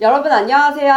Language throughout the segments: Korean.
여러분 안녕하세요.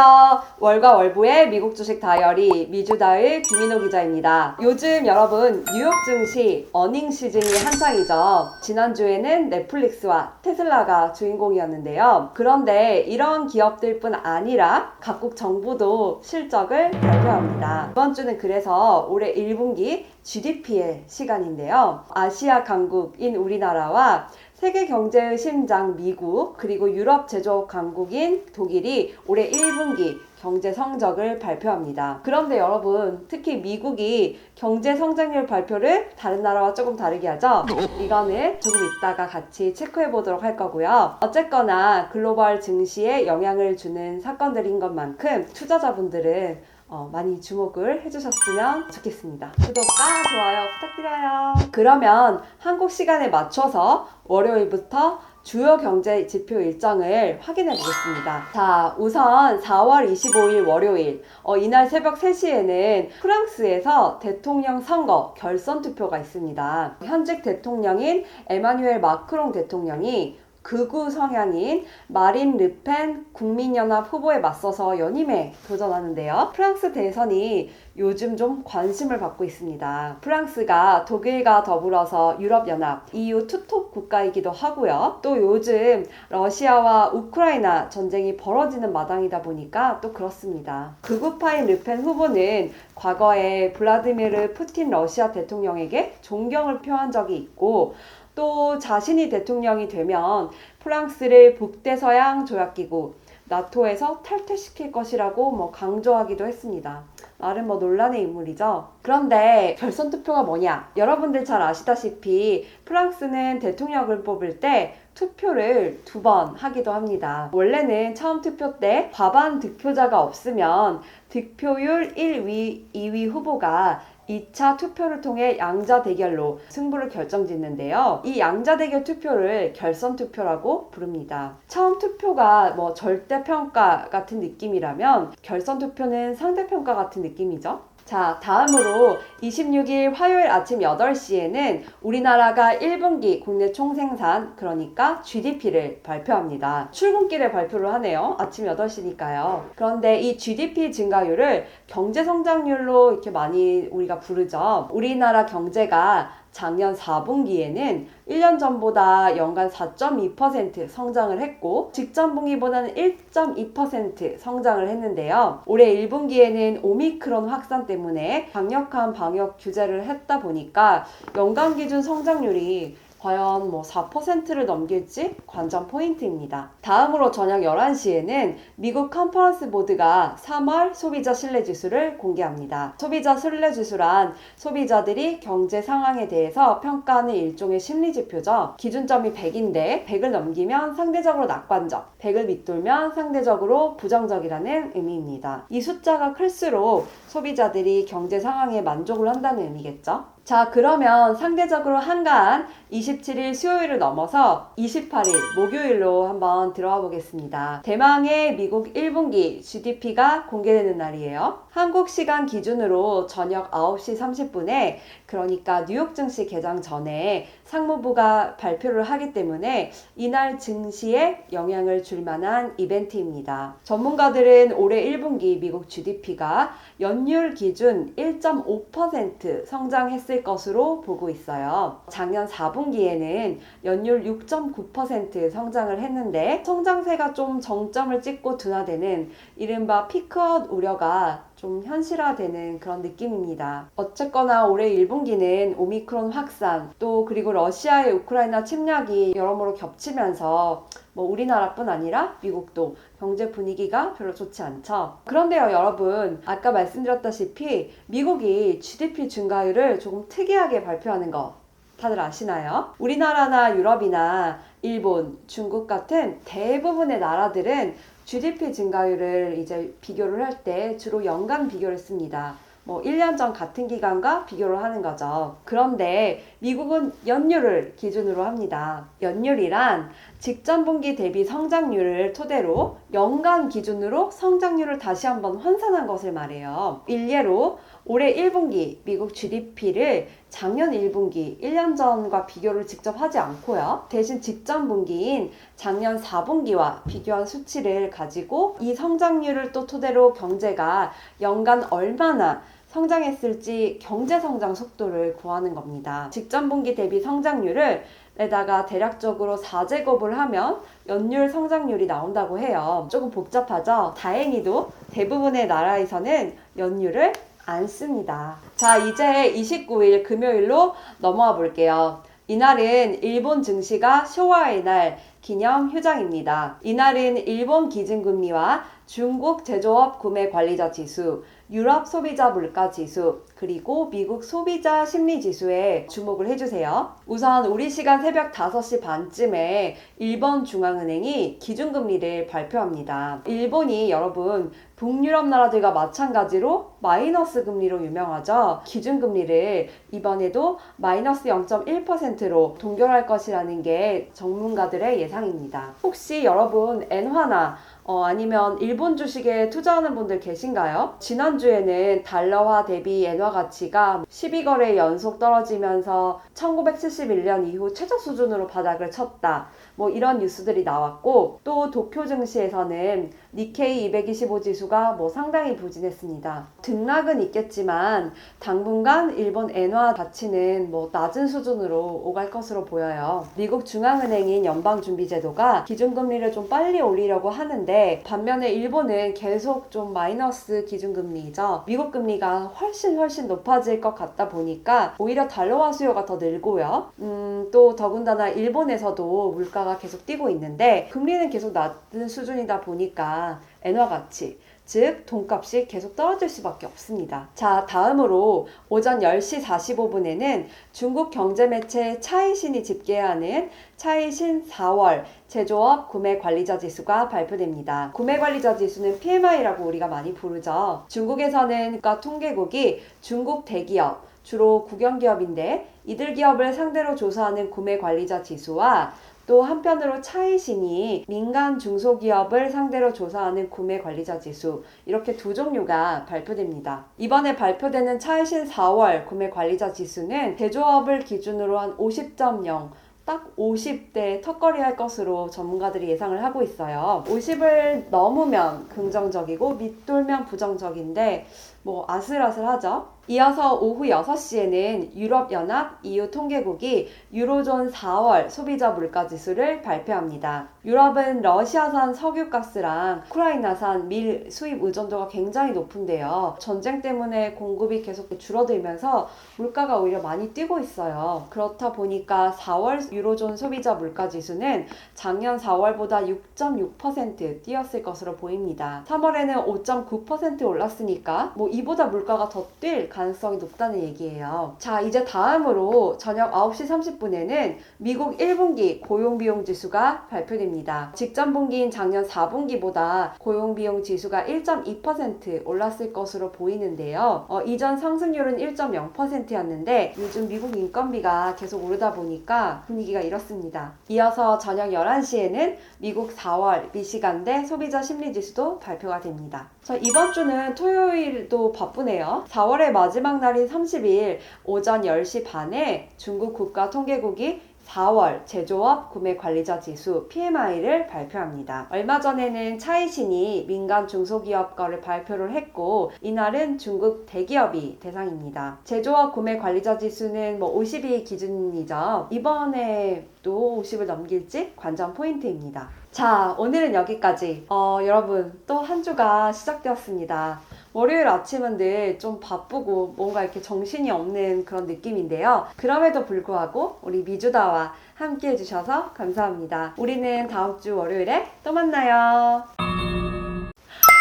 월과 월부의 미국 주식 다이어리 미주다의 김인호 기자입니다. 요즘 여러분 뉴욕 증시 어닝 시즌이 한창이죠. 지난주에는 넷플릭스와 테슬라가 주인공이었는데요. 그런데 이런 기업들뿐 아니라 각국 정부도 실적을 발표합니다. 이번 주는 그래서 올해 1분기 GDP의 시간인데요. 아시아 강국인 우리나라와 세계 경제의 심장 미국 그리고 유럽 제조업 강국인 독일이 올해 1분기 경제 성적을 발표합니다. 그런데 여러분, 특히 미국이 경제 성장률 발표를 다른 나라와 조금 다르게 하죠? 이거는 조금 이따가 같이 체크해 보도록 할 거고요. 어쨌거나 글로벌 증시에 영향을 주는 사건들인 것만큼 투자자분들은 어, 많이 주목을 해주셨으면 좋겠습니다. 구독과 좋아요 부탁드려요. 그러면 한국 시간에 맞춰서 월요일부터 주요 경제 지표 일정을 확인해 보겠습니다. 자, 우선 4월 25일 월요일, 어, 이날 새벽 3시에는 프랑스에서 대통령 선거 결선 투표가 있습니다. 현직 대통령인 에마뉴엘 마크롱 대통령이 극우 성향인 마린 르펜 국민연합 후보에 맞서서 연임에 도전하는데요. 프랑스 대선이 요즘 좀 관심을 받고 있습니다. 프랑스가 독일과 더불어서 유럽연합, EU 투톱 국가이기도 하고요. 또 요즘 러시아와 우크라이나 전쟁이 벌어지는 마당이다 보니까 또 그렇습니다. 극우파인 르펜 후보는 과거에 블라디미르 푸틴 러시아 대통령에게 존경을 표한 적이 있고 또 자신이 대통령이 되면 프랑스를 북대서양 조약기구 나토에서 탈퇴시킬 것이라고 뭐 강조하기도 했습니다. 나름 뭐 논란의 인물이죠. 그런데 결선 투표가 뭐냐? 여러분들 잘 아시다시피 프랑스는 대통령을 뽑을 때 투표를 두 번 하기도 합니다. 원래는 처음 투표 때 과반 득표자가 없으면 득표율 1위, 2위 후보가 2차 투표를 통해 양자 대결로 승부를 결정짓는데요. 이 양자 대결 투표를 결선 투표라고 부릅니다. 처음 투표가 뭐 절대 평가 같은 느낌이라면 결선 투표는 상대 평가 같은 느낌이죠. 자, 다음으로 26일 화요일 아침 8시에는 우리나라가 1분기 국내 총생산, 그러니까 GDP를 발표합니다. 출근길에 발표를 하네요. 아침 8시니까요. 그런데 이 GDP 증가율을 경제 성장률로 이렇게 많이 우리가 부르죠. 우리나라 경제가 작년 4분기에는 1년 전보다 연간 4.2% 성장을 했고 직전 분기보다는 1.2% 성장을 했는데요. 올해 1분기에는 오미크론 확산 때문에 강력한 방역 규제를 했다 보니까 연간 기준 성장률이 과연 뭐 4%를 넘길지 관전 포인트입니다. 다음으로 저녁 11시에는 미국 컨퍼런스 보드가 3월 소비자 신뢰 지수를 공개합니다. 소비자 신뢰 지수란 소비자들이 경제 상황에 대해서 평가하는 일종의 심리 지표죠. 기준점이 100인데 100을 넘기면 상대적으로 낙관적, 100을 밑돌면 상대적으로 부정적이라는 의미입니다. 이 숫자가 클수록 소비자들이 경제 상황에 만족을 한다는 의미겠죠. 자, 그러면 상대적으로 한가한 27일 수요일을 넘어서 28일 목요일로 한번 들어가 보겠습니다. 대망의 미국 1분기 GDP가 공개되는 날이에요. 한국 시간 기준으로 저녁 9시 30분에 그러니까 뉴욕 증시 개장 전에 상무부가 발표를 하기 때문에 이날 증시에 영향을 줄 만한 이벤트입니다. 전문가들은 올해 1분기 미국 GDP가 연율 기준 1.5% 성장했을 것으로 보고 있어요. 작년 4분기에는 연율 6.9% 성장을 했는데 성장세가 좀 정점을 찍고 둔화되는 이른바 피크아웃 우려가 좀 현실화되는 그런 느낌입니다. 어쨌거나 올해 1분기는 오미크론 확산 또 그리고 러시아의 우크라이나 침략이 여러모로 겹치면서 뭐 우리나라뿐 아니라 미국도 경제 분위기가 별로 좋지 않죠. 그런데요, 여러분. 아까 말씀드렸다시피 미국이 GDP 증가율을 조금 특이하게 발표하는 거 다들 아시나요? 우리나라나 유럽이나 일본, 중국 같은 대부분의 나라들은 GDP 증가율을 이제 비교를 할 때 주로 연간 비교를 씁니다. 뭐 1년 전 같은 기간과 비교를 하는 거죠. 그런데 미국은 연율을 기준으로 합니다. 연율이란 직전 분기 대비 성장률을 토대로 연간 기준으로 성장률을 다시 한번 환산한 것을 말해요. 일례로 올해 1분기 미국 GDP를 작년 1분기 1년 전과 비교를 직접 하지 않고요. 대신 직전 분기인 작년 4분기와 비교한 수치를 가지고 이 성장률을 또 토대로 경제가 연간 얼마나 성장했을지 경제 성장 속도를 구하는 겁니다. 직전 분기 대비 성장률을 에다가 대략적으로 4제곱을 하면 연율 성장률이 나온다고 해요. 조금 복잡하죠? 다행히도 대부분의 나라에서는 연율을 안 씁니다. 자, 이제 29일 금요일로 넘어와 볼게요. 이날은 일본 증시가 쇼와의 날 기념 휴장입니다. 이날은 일본 기준금리와 중국 제조업 구매 관리자 지수, 유럽 소비자 물가 지수, 그리고 미국 소비자 심리 지수에 주목을 해주세요. 우선 우리 시간 새벽 5시 반쯤에 일본 중앙은행이 기준금리를 발표합니다. 일본이 여러분 북유럽 나라들과 마찬가지로 마이너스 금리로 유명하죠. 기준금리를 이번에도 마이너스 0.1%로 동결할 것이라는 게 전문가들의 예상입니다. 혹시 여러분 엔화나 어, 아니면 일본 주식에 투자하는 분들 계신가요? 지난주에는 달러화 대비 엔화 가치가 12거래 연속 떨어지면서 1971년 이후 최저 수준으로 바닥을 쳤다. 뭐 이런 뉴스들이 나왔고 또 도쿄 증시에서는 니케이 225 지수가 뭐 상당히 부진했습니다. 등락은 있겠지만 당분간 일본 엔화 가치는 뭐 낮은 수준으로 오갈 것으로 보여요. 미국 중앙은행인 연방준비제도가 기준금리를 좀 빨리 올리려고 하는데 반면에 일본은 계속 좀 마이너스 기준금리이죠. 미국 금리가 훨씬 훨씬 높아질 것 같다 보니까 오히려 달러화 수요가 더 늘고요. 음, 또 더군다나 일본에서도 물가 가 계속 뛰고 있는데 금리는 계속 낮은 수준이다 보니까 엔화 가치 즉 돈값이 계속 떨어질 수밖에 없습니다. 자 다음으로 오전 10시 45분에는 중국 경제 매체 차이신이 집계하는 차이신 4월 제조업 구매 관리자 지수가 발표됩니다. 구매 관리자 지수는 PMI라고 우리가 많이 부르죠. 중국에서는 국가 통계국이 중국 대기업 주로 국영 기업인데 이들 기업을 상대로 조사하는 구매 관리자 지수와 또 한편으로 차이신이 민간 중소기업을 상대로 조사하는 구매 관리자 지수 이렇게 두 종류가 발표됩니다. 이번에 발표되는 차이신 4월 구매 관리자 지수는 제조업을 기준으로 한 50.0, 딱 50대 턱걸이 할 것으로 전문가들이 예상을 하고 있어요. 50을 넘으면 긍정적이고 밑돌면 부정적인데 뭐 아슬아슬하죠. 이어서 오후 6시에는 유럽연합 EU 통계국이 유로존 4월 소비자 물가 지수를 발표합니다. 유럽은 러시아산 석유가스랑 우크라이나산 밀 수입 의존도가 굉장히 높은데요. 전쟁 때문에 공급이 계속 줄어들면서 물가가 오히려 많이 뛰고 있어요. 그렇다 보니까 4월 유로존 소비자 물가 지수는 작년 4월보다 6.6% 뛰었을 것으로 보입니다. 3월에는 5.9% 올랐으니까 뭐 이보다 물가가 더 뛸 가능성이 높다는 얘기예요. 자, 이제 다음으로 저녁 9시 30분에는 미국 1분기 고용비용 지수가 발표됩니다. 직전 분기인 작년 4분기보다 고용비용 지수가 1.2% 올랐을 것으로 보이는데요. 어, 이전 상승률은 1.0%였는데 요즘 미국 인건비가 계속 오르다 보니까 분위기가 이렇습니다. 이어서 저녁 11시에는 미국 4월 미시간대 소비자 심리지수도 발표가 됩니다. 자, 이번 주는 토요일도 바쁘네요. 4월의 마지막 날인 30일 오전 10시 반에 중국 국가통계국이 4월 제조업 구매 관리자 지수 PMI를 발표합니다. 얼마 전에는 차이신이 민간 중소기업 거를 발표를 했고 이날은 중국 대기업이 대상입니다. 제조업 구매 관리자 지수는 뭐 50이 기준이죠. 이번에 또 50을 넘길지 관전 포인트입니다. 자, 오늘은 여기까지. 어, 여러분, 또 한 주가 시작되었습니다. 월요일 아침은 늘 좀 바쁘고 뭔가 이렇게 정신이 없는 그런 느낌인데요. 그럼에도 불구하고 우리 미주다와 함께 해주셔서 감사합니다. 우리는 다음 주 월요일에 또 만나요.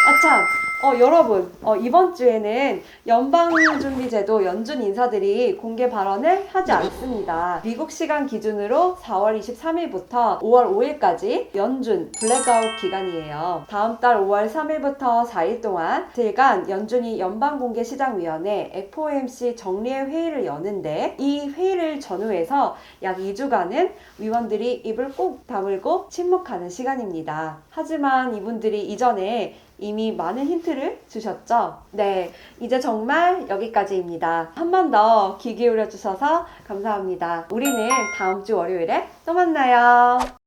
아참! 어, 여러분, 어, 이번 주에는 연방준비제도 연준 인사들이 공개 발언을 하지 않습니다. 미국 시간 기준으로 4월 23일부터 5월 5일까지 연준 블랙아웃 기간이에요. 다음 달 5월 3일부터 4일 동안 들간 연준이 연방공개시장위원회 FOMC 정례 회의를 여는데 이 회의를 전후해서 약 2주간은 위원들이 입을 꼭 다물고 침묵하는 시간입니다. 하지만 이분들이 이전에 이미 많은 힌트를 주셨죠? 네, 이제 정말 여기까지입니다. 한 번 더 귀 기울여 주셔서 감사합니다. 우리는 다음 주 월요일에 또 만나요.